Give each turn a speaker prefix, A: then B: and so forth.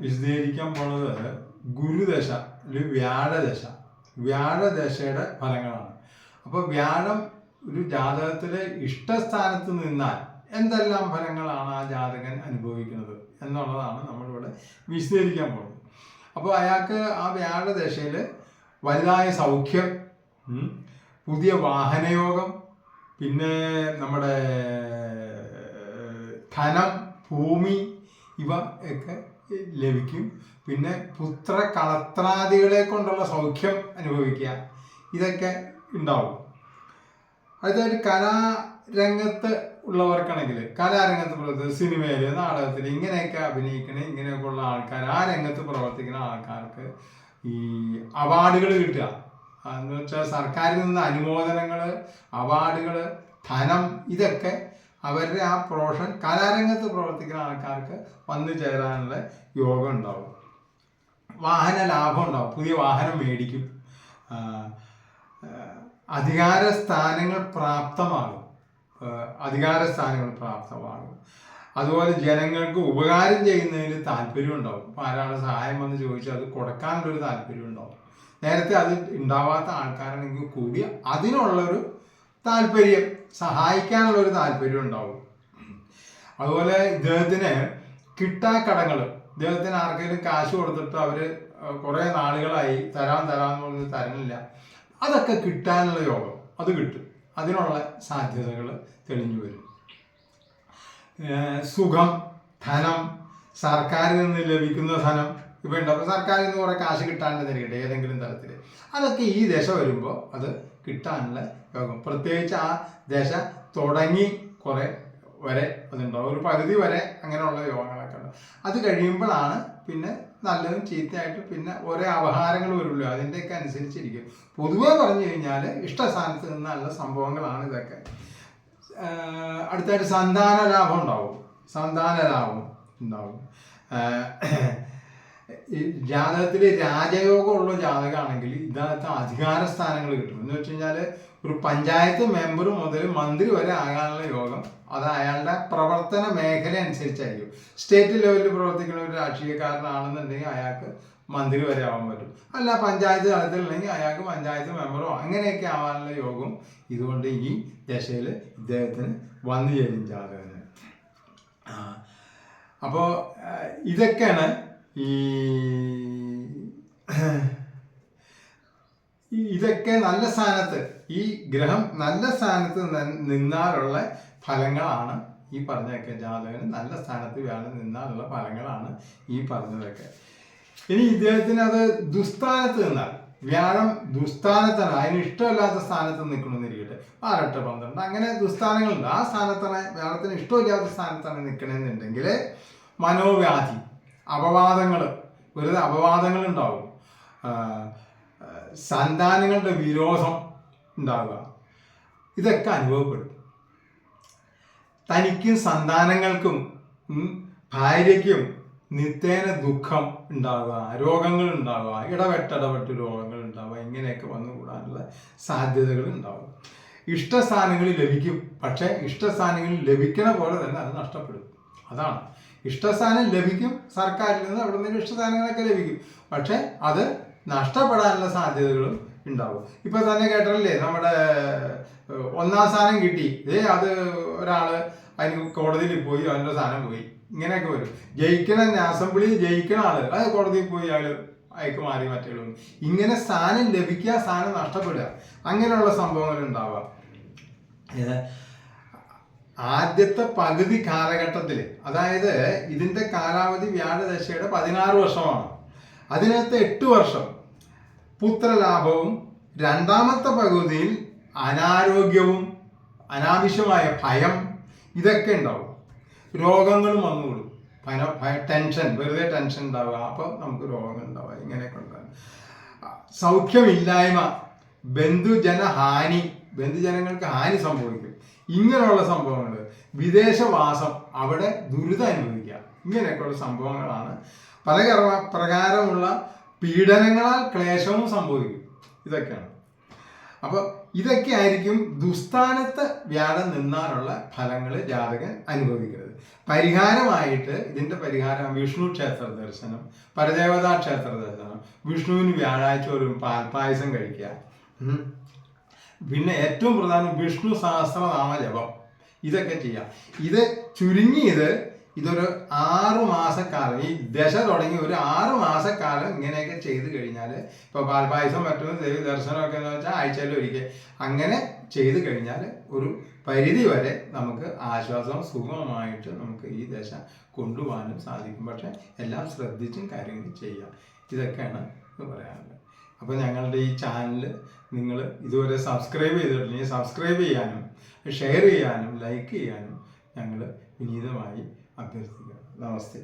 A: വിശദീകരിക്കാൻ പോണത് ഗുരുദശ ഒരു വ്യാഴദശ. വ്യാഴദശയുടെ ഫലങ്ങളാണ്. അപ്പോൾ വ്യാഴം ഒരു ജാതകത്തിലെ ഇഷ്ടസ്ഥാനത്ത് നിന്നാൽ എന്തെല്ലാം ഫലങ്ങളാണ് ആ ജാതകൻ അനുഭവിക്കുന്നത് എന്നുള്ളതാണ് നമ്മളിവിടെ വിശദീകരിക്കാൻ പോകുന്നത് അപ്പോൾ അയാൾക്ക് ആ വ്യാഴദശയിൽ വലുതായ സൗഖ്യം പുതിയ വാഹനയോഗം പിന്നെ നമ്മുടെ ധനം ഭൂമി ഇവ ഒക്കെ ലഭിക്കും. പിന്നെ പുത്ര കളത്രാദികളെ കൊണ്ടുള്ള സൗഖ്യം അനുഭവിക്കുക. ഇതൊക്കെ ഉണ്ടാവും. അടുത്തായിട്ട് കലാരംഗത്ത് ഉള്ളവർക്കാണെങ്കിൽ കലാരംഗത്ത് പ്രവർത്തിക്കുന്ന സിനിമയിൽ നാടകത്തിൽ ഇങ്ങനെയൊക്കെ അഭിനയിക്കണ ഇങ്ങനെയൊക്കെ ഉള്ള ആൾക്കാർ ആ രംഗത്ത് പ്രവർത്തിക്കുന്ന ആൾക്കാർക്ക് ഈ അവാർഡുകൾ കിട്ടുക. എന്ന് വെച്ചാൽ സർക്കാരിൽ നിന്ന് അനുമോദനങ്ങൾ അവാർഡുകൾ ധനം ഇതൊക്കെ അവരുടെ ആ പ്രൊഫഷൻ കലാരംഗത്ത് പ്രവർത്തിക്കുന്ന ആൾക്കാർക്ക് വന്നു ചേരാനുള്ള യോഗം ഉണ്ടാവും. വാഹന ലാഭം ഉണ്ടാവും. പുതിയ വാഹനം മേടിക്കും. അധികാര സ്ഥാനങ്ങൾ പ്രാപ്തമാകും. അധികാര സ്ഥാനങ്ങൾ പ്രാപ്തമാകും. അതുപോലെ ജനങ്ങൾക്ക് ഉപകാരം ചെയ്യുന്നതിന് താല്പര്യം ഉണ്ടാവും. ഇപ്പം സഹായം വന്ന് ചോദിച്ചാൽ അത് കൊടുക്കാനുള്ളൊരു താല്പര്യം ഉണ്ടാവും. നേരത്തെ അത് ഉണ്ടാവാത്ത ആൾക്കാരാണെങ്കിൽ കൂടി അതിനുള്ളൊരു താല്പര്യം സഹായിക്കാനുള്ള ഒരു താല്പര്യം ഉണ്ടാവും. അതുപോലെ ഇദ്ദേഹത്തിന് കിട്ടാക്കടങ്ങൾ ഇദ്ദേഹത്തിന് ആർക്കെങ്കിലും കാശ് കൊടുത്തിട്ട് അവർ കുറേ നാളുകളായി തരാൻ തരാമെന്ന് പറഞ്ഞ് തരണില്ല. അതൊക്കെ കിട്ടാനുള്ള യോഗം അത് കിട്ടും. അതിനുള്ള സാധ്യതകൾ തെളിഞ്ഞു വരും. സുഖം ധനം സർക്കാരിൽ നിന്ന് ലഭിക്കുന്ന ധനം ഇപ്പം ഉണ്ട്. സർക്കാരിൽ നിന്ന് കുറേ കാശ് കിട്ടാണ്ട് തരികട്ടെ ഏതെങ്കിലും തരത്തിൽ അതൊക്കെ ഈ ദശ വരുമ്പോൾ അത് കിട്ടാനുള്ള യോഗം പ്രത്യേകിച്ച് ആ ദശ തുടങ്ങി കുറേ വരെ അതുണ്ടാവും ഒരു പകുതി വരെ അങ്ങനെയുള്ള യോഗങ്ങളൊക്കെ ഉണ്ട് അത് കഴിയുമ്പോഴാണ് പിന്നെ നല്ലതും ചീത്തയായിട്ട് പിന്നെ ഓരോ അപഹാരങ്ങൾ വരുമല്ലോ അതിന്റെയൊക്കെ അനുസരിച്ചിരിക്കും. പൊതുവേ പറഞ്ഞു കഴിഞ്ഞാൽ ഇഷ്ടസ്ഥാനത്ത് നിന്നുള്ള സംഭവങ്ങളാണ് ഇതൊക്കെ. അടുത്തായിട്ട് സന്താന ലാഭം ഉണ്ടാവും. സന്താന ലാഭം ഉണ്ടാവും ജാതകത്തിൽ രാജയോഗമുള്ള ജാതകമാണെങ്കിൽ ഇതിനകത്ത് അധികാര സ്ഥാനങ്ങൾ കിട്ടും. എന്ന് വെച്ച് ഒരു പഞ്ചായത്ത് മെമ്പർ മുതൽ മന്ത്രി വരെ ആകാനുള്ള യോഗം അത് അയാളുടെ പ്രവർത്തന മേഖല അനുസരിച്ചായിരിക്കും. സ്റ്റേറ്റ് ലെവലിൽ പ്രവർത്തിക്കുന്ന ഒരു രാഷ്ട്രീയക്കാരനാണെന്നുണ്ടെങ്കിൽ അയാൾക്ക് മന്ത്രി വരെ ആവാൻ പറ്റും. അല്ല പഞ്ചായത്ത് തലത്തിലുണ്ടെങ്കിൽ അയാൾക്ക് പഞ്ചായത്ത് മെമ്പറോ അങ്ങനെയൊക്കെ ആവാനുള്ള യോഗം ഇതുകൊണ്ട് ഈ ദശയിൽ ഇദ്ദേഹത്തിന് വന്നു ചേരും ജാതകന്. അപ്പോൾ ഇതൊക്കെയാണ് ഈ ഇതൊക്കെ നല്ല സ്ഥാനത്ത് ഈ ഗ്രഹം നല്ല സ്ഥാനത്ത് നിന്നാലുള്ള ഫലങ്ങളാണ് ഈ പറഞ്ഞതൊക്കെ. ജാതകന് നല്ല സ്ഥാനത്ത് വേണം നിന്നാലുള്ള ഫലങ്ങളാണ് ഈ പറഞ്ഞതൊക്കെ. ഇനി ഇദ്ദേഹത്തിന് അത് ദുസ്ഥാനത്ത് നിന്നാൽ വ്യാഴം ദുസ്ഥാനത്താണ്. അതിന് ഇഷ്ടമില്ലാത്ത സ്ഥാനത്ത് നിൽക്കണമെന്നിരിക്കട്ടെ. ആറെട്ട് പന്ത്രണ്ട് അങ്ങനെ ദുസ്ഥാനങ്ങളുണ്ട്. ആ സ്ഥാനത്താണ് വ്യാഴത്തിന് ഇഷ്ടമില്ലാത്ത സ്ഥാനത്താണ് നിൽക്കണമെന്നുണ്ടെങ്കിൽ മനോവ്യാധി. അപവാദങ്ങൾ വെറുതെ അപവാദങ്ങൾ ഉണ്ടാവും. സന്താനങ്ങളുടെ വിരോധം ഉണ്ടാവുക. ഇതൊക്കെ അനുഭവപ്പെടും. തനിക്കും സന്താനങ്ങൾക്കും ഭാര്യയ്ക്കും നിത്യേന ദുഃഖം ഉണ്ടാവുക രോഗങ്ങൾ ഉണ്ടാവുക ഇടപെട്ടിടപെട്ട് രോഗങ്ങൾ ഉണ്ടാവുക ഇങ്ങനെയൊക്കെ വന്നു കൂടാനുള്ള സാധ്യതകൾ ഉണ്ടാവും. ഇഷ്ടസ്ഥാനങ്ങളിൽ ലഭിക്കും. പക്ഷേ ഇഷ്ടസ്ഥാനങ്ങളിൽ ലഭിക്കണ പോലെ തന്നെ അത് നഷ്ടപ്പെടും. അതാണ്. ഇഷ്ടസ്ഥാനം ലഭിക്കും സർക്കാരിൽ നിന്ന് അവിടെ നിന്ന് ഇഷ്ടസ്ഥാനങ്ങളൊക്കെ ലഭിക്കും. പക്ഷേ അത് നഷ്ടപ്പെടാനുള്ള സാധ്യതകളും ഉണ്ടാവും. ഇപ്പൊ തന്നെ കേട്ടല്ലേ നമ്മുടെ ഒന്നാം സ്ഥാനം കിട്ടി. ഏ അത് ഒരാൾ അതിന് കോടതിയിൽ പോയി അവന്റെ സ്ഥാനം പോയി. ഇങ്ങനെയൊക്കെ വരും. ജയിക്കണ അസംബ്ലി ജയിക്കണ ആൾ അത് കോടതിയിൽ പോയി അയാൾ അയക്ക് മാറി മറ്റുള്ള ഇങ്ങനെ സ്ഥാനം ലഭിക്കുക സ്ഥാനം നഷ്ടപ്പെടുക അങ്ങനെയുള്ള സംഭവങ്ങൾ ഉണ്ടാവാം ആദ്യത്തെ പകുതി കാലഘട്ടത്തിൽ അതായത് ഇതിന്റെ കാലാവധി വ്യാഴദശയുടെ പതിനാറ് വർഷമാണ്. അതിനകത്ത് എട്ട് വർഷം പുത്രലാഭവും രണ്ടാമത്തെ പകുതിയിൽ അനാരോഗ്യവും അനാവശ്യമായ ഭയം ഇതൊക്കെ ഉണ്ടാവും. രോഗങ്ങളും വന്നുകൂടും. ഭയ ടെൻഷൻ വെറുതെ ടെൻഷൻ ഉണ്ടാവുക. അപ്പോൾ നമുക്ക് രോഗങ്ങൾ ഉണ്ടാവുക. ഇങ്ങനെയൊക്കെ ഉണ്ടാകും. സൗഖ്യമില്ലായ്മ ബന്ധുജനഹാനി ബന്ധുജനങ്ങൾക്ക് ഹാനി സംഭവിക്കും. ഇങ്ങനെയുള്ള സംഭവങ്ങൾ വിദേശവാസം അവിടെ ദുരിതം അനുഭവിക്കുക. ഇങ്ങനെയൊക്കെയുള്ള സംഭവങ്ങളാണ് പല പ്രകാരമുള്ള പീഡനങ്ങളാൽ ക്ലേശവും സംഭവിക്കും. ഇതൊക്കെയാണ്. അപ്പോൾ ഇതൊക്കെ ആയിരിക്കും ദുസ്ഥാനത്ത് വ്യാഴം നിന്നാലുള്ള ഫലങ്ങൾ ജാതകൻ അനുഭവിക്കുന്നത്. പരിഹാരമായിട്ട് ഇതിന്റെ പരിഹാരം വിഷ്ണു ക്ഷേത്ര ദർശനം പരദേവതാ ക്ഷേത്ര ദർശനം വിഷ്ണുവിന് വ്യാഴാഴ്ച ഒരു പാൽപ്പായസം കഴിക്കുക. പിന്നെ ഏറ്റവും പ്രധാനം വിഷ്ണു സഹസ്രനാമ ജപം. ഇതൊക്കെ ചെയ്യാം. ഇത് ചുരുങ്ങിയത് ഇതൊരു ആറു മാസക്കാലം. ഈ ദശ തുടങ്ങി ഒരു ആറു മാസക്കാലം ഇങ്ങനെയൊക്കെ ചെയ്ത് കഴിഞ്ഞാൽ ഇപ്പോൾ പാൽപായസം പറ്റുന്ന ദേവി ദർശനമൊക്കെ എന്ന് വെച്ചാൽ ആഴ്ചയിൽ ഒരിക്കൽ. അങ്ങനെ ചെയ്ത് കഴിഞ്ഞാൽ ഒരു പരിധി വരെ നമുക്ക് ആശ്വാസം സുഖമായിട്ട് നമുക്ക് ഈ ദശ കൊണ്ടുപോകാനും സാധിക്കും. പക്ഷേ എല്ലാം ശ്രദ്ധിച്ചും കാര്യങ്ങൾ ചെയ്യാം. ഇതൊക്കെയാണ് ഇത് പറയാനുള്ളത്. അപ്പോൾ ഞങ്ങളുടെ ഈ ചാനൽ നിങ്ങൾ ഇതുവരെ സബ്സ്ക്രൈബ് ചെയ്തിട്ടില്ലെങ്കിൽ സബ്സ്ക്രൈബ് ചെയ്യാനും ഷെയർ ചെയ്യാനും ലൈക്ക് ചെയ്യാനും ഞങ്ങൾ വിനീതമായി അഭ്യർത്ഥിക്കുക നമസ്തേ.